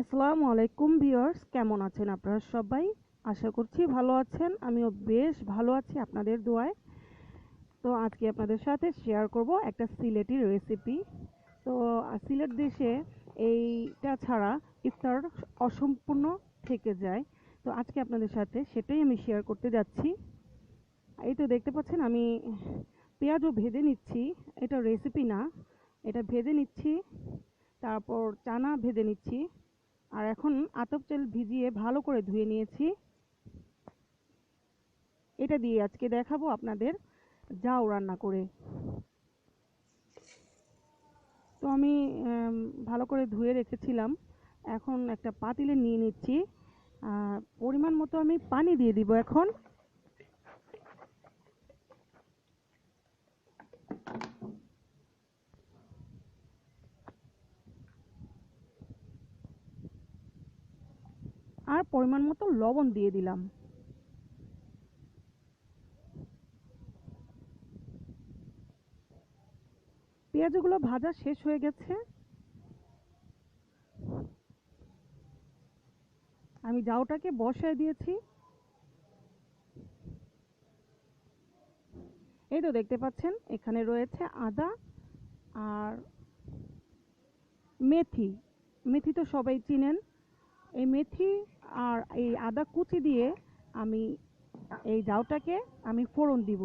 আসসালামু আলাইকুম ভিউয়ার্স, কেমন আছেন আপনারা সবাই? আশা করছি ভালো আছেন, আমিও বেশ ভালো আছি আপনাদের দোয়ায়। তো আজকে আপনাদের সাথে শেয়ার করব একটা সিলেটি রেসিপি তো সিলেট দেশে এইটা ছাড়া ইফতার অসম্পূর্ণ থেকে যায়। তো আজকে আপনাদের সাথে সেটাই আমি শেয়ার করতে যাচ্ছি। এই তো দেখতে পাচ্ছেন, আমি পেঁয়াজও ভেজে নিচ্ছি। এটা রেসিপি না, এটা ভেজে নিচ্ছি, তারপর চানা ভেজে নিচ্ছি। আর এখন আতপ চাল ভিজিয়ে ভালো করে ধুয়ে নিয়েছি। এটা দিয়ে আজকে দেখাবো আপনাদের যাও রান্না করে। তো আমি ভালো করে ধুয়ে রেখেছিলাম। এখন একটা পাতিলে নিয়ে নিচ্ছি। পরিমাণ মতো আমি পানি দিয়ে দিব এখন। আর পরিমাণ মতো লবণ দিয়ে দিলাম। পেঁয়াজগুলো ভাজা শেষ হয়ে গেছে। আমি জাউটাকে বসায় দিয়েছি। এই তো দেখতে পাচ্ছেন, এখানে রয়েছে আদা আর মেথি। মেথি তো সবাই চিনেন। এই মেথি আর এই আদা কুচি দিয়ে আমি এই জাউটাকে আমি ফোড়ন দিব।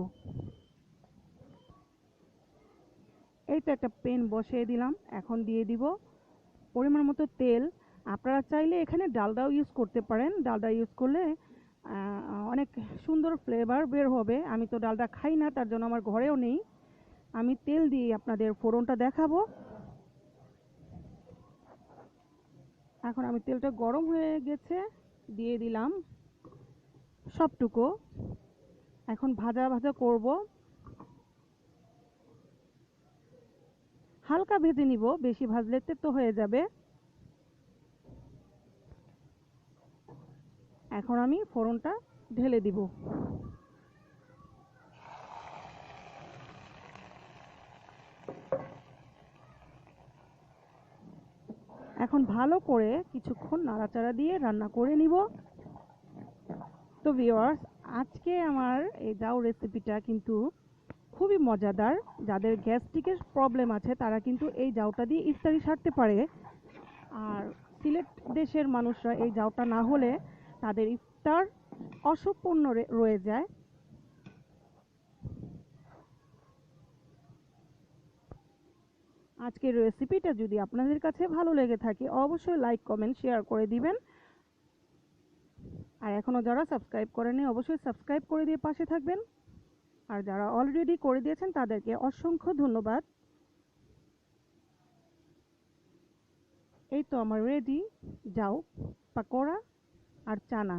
এই তো একটা পেন বসিয়ে দিলাম, এখন দিয়ে দিব পরিমাণ মতো তেল। আপনারা চাইলে এখানে ডালডাও ইউজ করতে পারেন। ডালডা ইউজ করলে অনেক সুন্দর ফ্লেভার বের হবে। আমি তো ডালডা খাই না, তার জন্য আমার ঘরেও নেই। আমি তেল দিয়ে আপনাদের ফোড়নটা দেখাবো। এখন আমি তেলটা গরম হয়ে গেছে, দিয়ে দিলাম সবটুকু। এখন ভাজা ভাজা করব। হালকা ভেজে নিব, বেশি ভাজলে তেতো হয়ে যাবে। এখন আমি ফোড়নটা ঢেলে দিব। এখন ভালো করে কিছুক্ষণ নাড়াচাড়া দিয়ে রান্না করে নিব। তো ভিওয়ার্স আজকে আমার এই জাউ রেসিপিটা কিন্তু খুবই মজাদার। যাদের গ্যাস্ট্রিকের প্রবলেম আছে, তারা কিন্তু এই জাউটা দিয়ে ইফতারি সারতে পারে। আর সিলেট দেশের মানুষরা এই জাউটা না হলে তাদের ইফতার অসম্পূর্ণ রয়ে যায়। আজকের রেসিপিটা যদি আপনাদের কাছে ভালো লেগে থাকে, অবশ্যই লাইক কমেন্ট শেয়ার করে দিবেন। আর এখনও যারা সাবস্ক্রাইব করেনি অবশ্যই সাবস্ক্রাইব করে দিয়ে পাশে থাকবেন। আর যারা অলরেডি করে দিয়েছেন, তাদেরকে অসংখ্য ধন্যবাদ। এই তো আমার রেডি যাও, পাকোড়া আর চানা।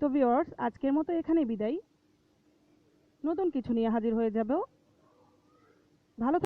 তো ভিওর্স আজকের মতো এখানে বিদায়। নতুন কিছু নিয়ে হাজির হয়ে যাবেও ভালো